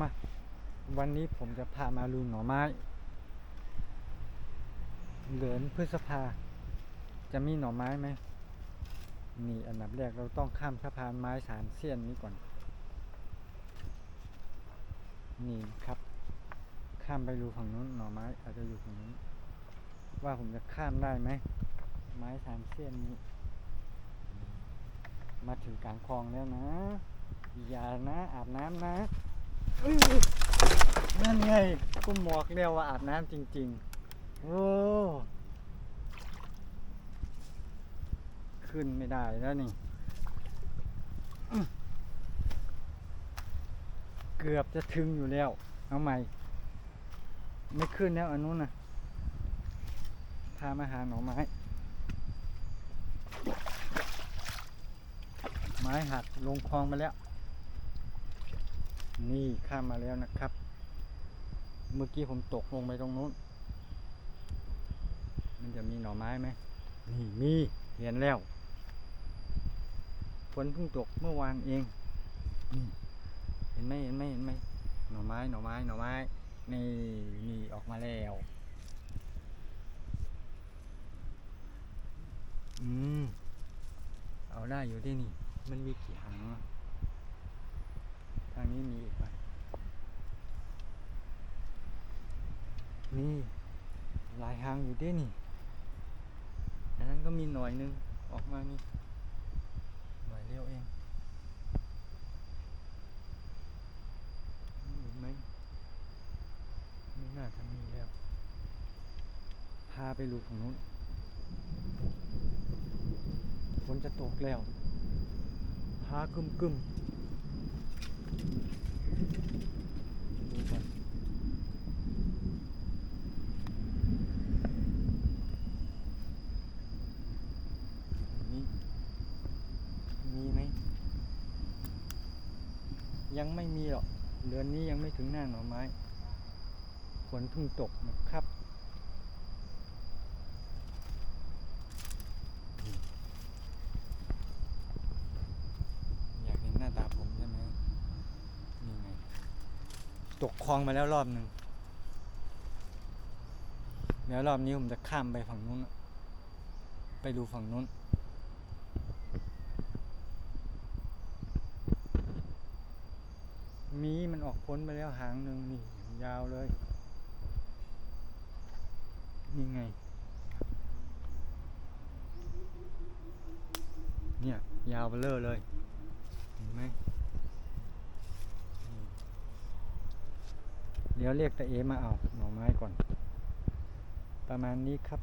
มาวันนี้ผมจะพามาลูหน่อไม้ เหลือนพฤษภา จะมีหน่อไม้ไหม นี่อันดับแรกเราต้องข้ามสะพานไม้สามเสี้ยนนี้ก่อน นี่ครับ ข้ามไปรูฝั่งนู้นหน่อไม้อาจจะอยู่ฝั่งนู้นว่าผมจะข้ามได้ไหม ไม้สามเสี้ยนนี้ มาถึงกลางคลองแล้วนะ อย่านะอาบน้ำนะ นั่นไงกูหมอกเรียวว่าอาบน้ำจริง ๆ โอ้ขึ้นไม่ได้แล้วนี่อื้อเกือบจะถึงอยู่แล้ว เอาใหม่ ไม่ขึ้นแล้วอันนู้นนะพามาหาหน่อไม้ ไม้หักลงคลองมาแล้ว นี่ข้ามมาแล้วนะครับ เมื่อกี้ผมตกลงไปตรงนู้น มันจะมีหน่อไม้ไหมนี่มีเห็นแล้วฝนเพิ่งตกเมื่อวานเองนี่เห็นไหมเห็นไหมเห็นไหมหน่อไม้หน่อไม้หน่อไม้ นี่นี่ออกมาแล้วอืมเอาได้อยู่ที่นี่ มันมีกี่หางทางนี้มีอีกไหม นี่หลายหางอยู่ที่นี่ อันนั้นก็มีหน่อยนึงออกมานี่หน่อยเดียวเองมีอีกไหมไม่น่าจะมีแล้ว พาไปดูฝั่งนู้น ฝนจะตกแล้วพากึมกึมดูก่อนนี่มีไหม ยังไม่มีหรอก เดือนนี้ยังไม่ถึงหน้าหน่อไม้ ฝนเพิ่งตกนะครับ อยากเห็นหน้าตาผมใช่ไหมนี่ไง ตกคลองมาแล้วรอบหนึ่งเดี๋ยวรอบนี้ผมจะข้ามไปฝั่งนู้นอะไปดูฝั่งนู้น มีมันออกพ้นไปแล้วหางหนึ่งนี่ ยาวเลย นี่ไง เนี่ย ยาวเบลอเลย เห็นไหมเดี๋ยวเรียกตาเอมาเอาหน่อไม้ก่อน ประมาณนี้ครับ